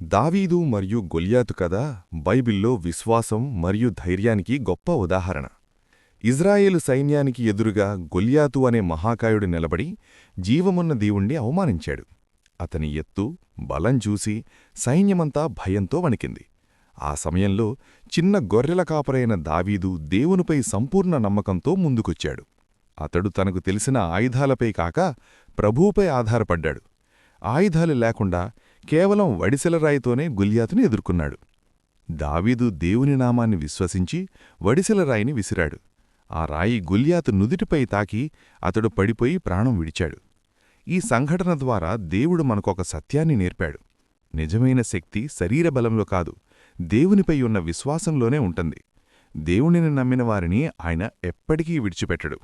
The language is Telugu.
దావీదు మరియు గొలియాతు కథ బైబిల్లో విశ్వాసం మరియు ధైర్యానికి గొప్ప ఉదాహరణ. ఇజ్రాయేలు సైన్యానికి ఎదురుగా గొలియాతు అనే మహాకాయుడు నిలబడి జీవమున్న దేవుణ్ణి అవమానించాడు. అతని ఎత్తు బలం చూసి సైన్యమంతా భయంతో వణికింది. ఆ సమయంలో చిన్న గొర్రెల కాపరైన దావీదు దేవునిపై సంపూర్ణ నమ్మకంతో ముందుకొచ్చాడు. అతడు తనకు తెలిసిన ఆయుధాలపై కాక ప్రభువుపై ఆధారపడ్డాడు. ఆయుధాలు లేకుండా కేవలం వడిసెలరాయితోనే గుల్యాతుని ఎదుర్కొన్నాడు. దావీదు దేవుని నామాన్ని విశ్వసించి వడిసెలరాయిని విసిరాడు. ఆ రాయి గుల్యాతు నుదిటిపై తాకి అతడు పడిపోయి ప్రాణం విడిచాడు. ఈ సంఘటన ద్వారా దేవుడు మనకొక సత్యాన్ని నేర్పాడు. నిజమైన శక్తి శరీర బలంలో కాదు దేవునిపై ఉన్న విశ్వాసంలోనే ఉంటుంది. దేవునిని నమ్మిన వారిని ఆయన ఎప్పటికీ విడిచిపెట్టడు.